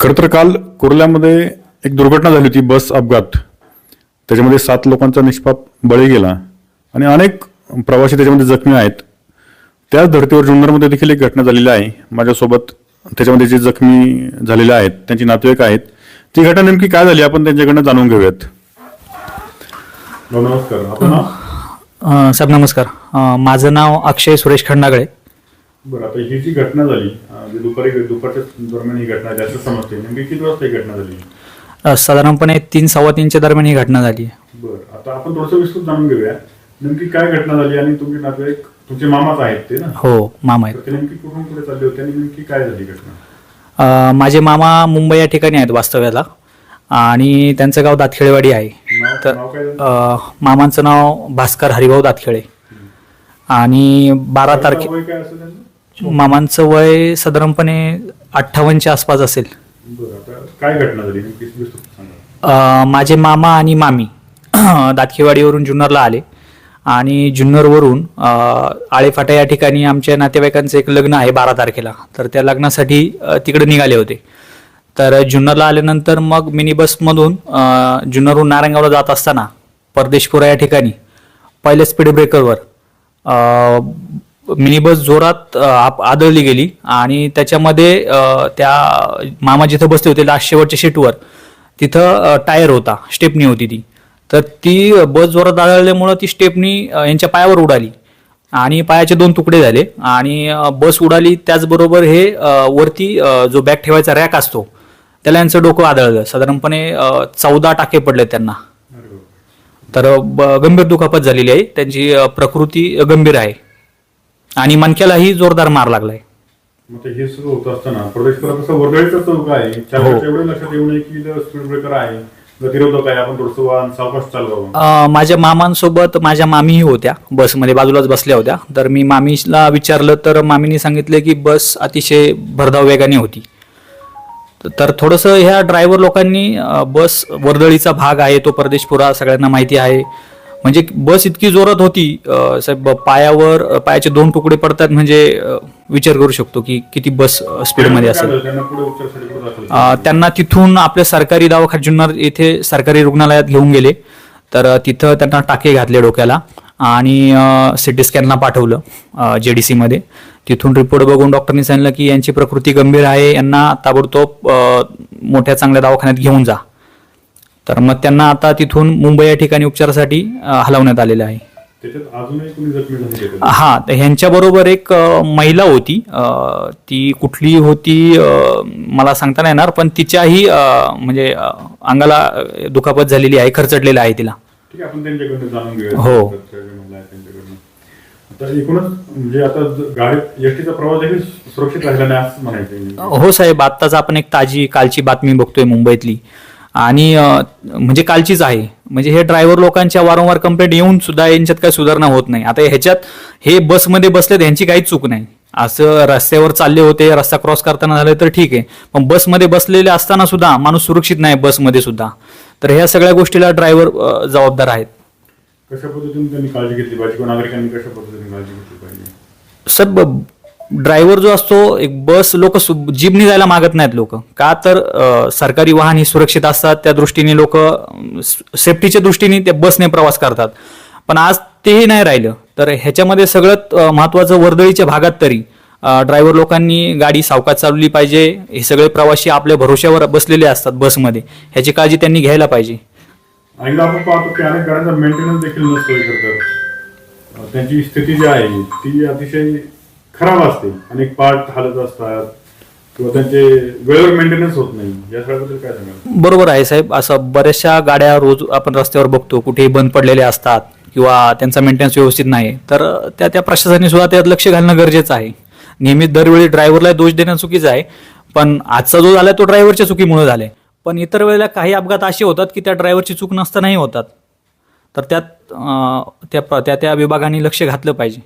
खरं तर काल कुर्ल्यामध्ये एक दुर्घटना झाली होती बस अपघात. त्याच्यामध्ये सात लोकांचा निष्पाप बळी गेला आणि अनेक प्रवासी त्याच्यामध्ये जखमी आहेत. त्याच धर्तीवर जुन्नरमध्ये देखील एक घटना झालेली आहे. माझ्यासोबत त्याच्यामध्ये जे जखमी झालेले आहेत त्यांची नातेवाईक आहेत. ती घटना नेमकी काय झाली आपण त्यांच्याकडनं जाणून घेऊयात. नमस्कार. आपण साहेब नमस्कार. अ, माझं नाव अक्षय सुरेश खंडागळे. बरं आता ही जी घटना झाली जी दुपारी दुपारच्या दरम्यान ही घटना जास्त समजते. नेमकी किती वाजता ही घटना झाली? अ, साधारणपणे तीन सव्वा तीनच्या दरम्यान ही घटना झाली. बरं. आता आपण थोडंसं विस्तृत जाणून घेऊया. नेमकी काय घटना झाली आणि तुमचे नातेवाईक तुमचे मामाच आहेत ते ना? हो मामा आहेत. तर ते नेमकी कुठून कुठे चालले होते आणि नेमकी काय झाली घटना? अ, माझे मामा मुंबई या ठिकाणी आहेत वास्तव्याला. आणि त्यांचं गाव दातखेडेवाडी आहे. नाव तर नाव काय झालं? अ, मामांचं नाव भास्कर हरिभाऊ दातखेडे. आणि बारा तारखे वय काय असेल त्यांचं? मामांचं वय साधारणपणे अठ्ठावन्नच्या आसपास असेल. बरं आता काय घटना झाली? नेमकी विस्तृत सांगा. अ, माझे मामा आणि मामी दातखेवाडीवरून जुन्नरला आले. आणि जुन्नरवरून अ, आळेफाटा या ठिकाणी आमच्या नातेवाईकांचं एक लग्न आहे बारा तारखेला. तर त्या लग्नासाठी अ, तिकडे निघाले होते. तर जुन्नरला आल्यानंतर मग मिनी बसमधून अ, जुन्नरहून नारायणगावला जात असताना परदेशपुरा या ठिकाणी पहिल्या स्पीड ब्रेकरवर मिनी बस जोरात आदळली गेली आणि त्याच्यामध्ये त्या मामा जिथं बसले होते लास्ट शेवटच्या सीटवर तिथं टायर होता स्टेपनी होती ती. तर ती बस जोरात आदळल्यामुळं ती स्टेपनी यांच्या पायावर उडाली आणि पायाचे दोन तुकडे झाले आणि बस उडाली. त्याचबरोबर हे वरती जो बॅग ठेवायचा रॅक असतो त्याला यांचं डोकं आदळलं. साधारणपणे चौदा टाके पडले त्यांना. तर गंभीर दुखापत झालेली आहे. त्यांची प्रकृती गंभीर आहे. आणि मणक्यालाही जोरदार मार लागलाय. मग ते हे सुरू होत असताना वर्दळीचा चौक आहे एवढे लक्षात येऊ नये की स्पीड ब्रेकर आहे गतिरोधक आहे आपण थोडंसं वाहन सावकाश चालवावं. अ, माझ्या मामांसोबत माझ्या मामीही होत्या बसमध्ये बाजूलाच बसल्या होत्या. तर मी मामीला विचारलं तर मामीने सांगितले की बस अतिशय भरधाव वेगाने होती. तर थोडंसं ह्या ड्रायव्हर लोकांनी अ, बस वर्दळीचा भाग आहे तो परदेशपुरा सगळ्यांना माहिती आहे. म्हणजे बस इतकी जोरात होती साहेब पायावर पायाचे दोन तुकडे पडतात म्हणजे विचार करू शकतो की किती बस स्पीडमध्ये असेल? त्यांना तिथून आपल्या सरकारी दवाखान्यात जुन्नर येथे सरकारी रुग्णालयात घेऊन गेले. तर तिथं त्यांना टाके घातले डोक्याला आणि सिटी स्कॅनला पाठवलं जे डी सीमध्ये तिथून रिपोर्ट बघून डॉक्टरनी सांगितलं की यांची प्रकृती गंभीर आहे यांना ताबडतोब मोठ्या चांगल्या दवाखान्यात घेऊन जा. तर मग त्यांना आता तिथून मुंबई या ठिकाणी उपचारासाठी हलवण्यात आलेलं आहे? हा तर ह्यांच्याबरोबर एक महिला होती. ती कुठली होती मला सांगता नाही येणार पण तिच्याही म्हणजे अंगाला दुखापत झालेली आहे खरचडलेलं आहे तिला. हो. म्हणजे हो साहेब आत्ताच आपण एक ताजी कालची बातमी बघतोय मुंबईतली. आणि म्हणजे कालचीच आहे. म्हणजे हे ड्रायव्हर लोकांच्या वारंवार कंप्लेंट येऊन सुद्धा यांच्यात काही सुधारणा होत नाही. आता ह्याच्यात हे बसमध्ये बसलेत यांची काहीच चूक नाही. असं रस्त्यावर चालले होते रस्ता क्रॉस करताना झालं तर ठीक आहे. पण बसमध्ये बसलेले असताना सुद्धा माणूस सुरक्षित नाही बसमध्ये सुद्धा. तर ह्या सगळ्या गोष्टीला ड्रायव्हर जबाबदार आहेत. कशा पद्धतीने त्यांनी काळजी घेतली पाहिजे? नागरिकांनी कशा पद्धतीने काळजी घेतली पाहिजे? सर ड्रायव्हर जो असतो एक बस लोक जीपनी जायला मागत नाहीत लोक. का तर सरकारी वाहन ही सुरक्षित असतात त्या दृष्टीने लोक सेफ्टीच्या दृष्टीने त्या बसने प्रवास करतात. पण आज तेही नाही राहिलं. तर ह्याच्यामध्ये सगळ्यात महत्वाचं वर्दळीच्या भागात तरी ड्रायव्हर लोकांनी गाडी सावकात चालवली पाहिजे. हे सगळे प्रवासी आपल्या भरोश्यावर बसलेले असतात बसमध्ये. ह्याची काळजी त्यांनी घ्यायला पाहिजे. आणि आपण पाहतो की अनेक गाड्यांचा मेंटेनन्स देखील त्यांची स्थिती जी आहे ती अतिशय खराब असते. अनेक पार्ट हालत असतात किंवा त्यांचे वेळेवर मेंटेनन्स होत नाही. या सगळ्याबद्दल काय सांगाल? बरोबर आहे साहेब. असं बऱ्याचशा गाड्या रोज आपण रस्त्यावर बघतो. कुठेही बंद पडलेल्या असतात किंवा त्यांचा मेंटेनन्स व्यवस्थित नाही. तर त्या त्या प्रशासनाने सुद्धा त्यात लक्ष घालणं गरजेचं आहे. नेहमी दरवेळी ड्रायव्हरला दोष देणं चुकीचं आहे. पण आजचा जो झाला तो ड्रायव्हरच्या चुकीमुळे झालाय. पण इतर वेळेला काही अपघात असे होतात की त्या ड्रायव्हरची चूक नसतानाही होतात. तर त्यात त्या त्या त्या विभागाने लक्ष घातलं पाहिजे.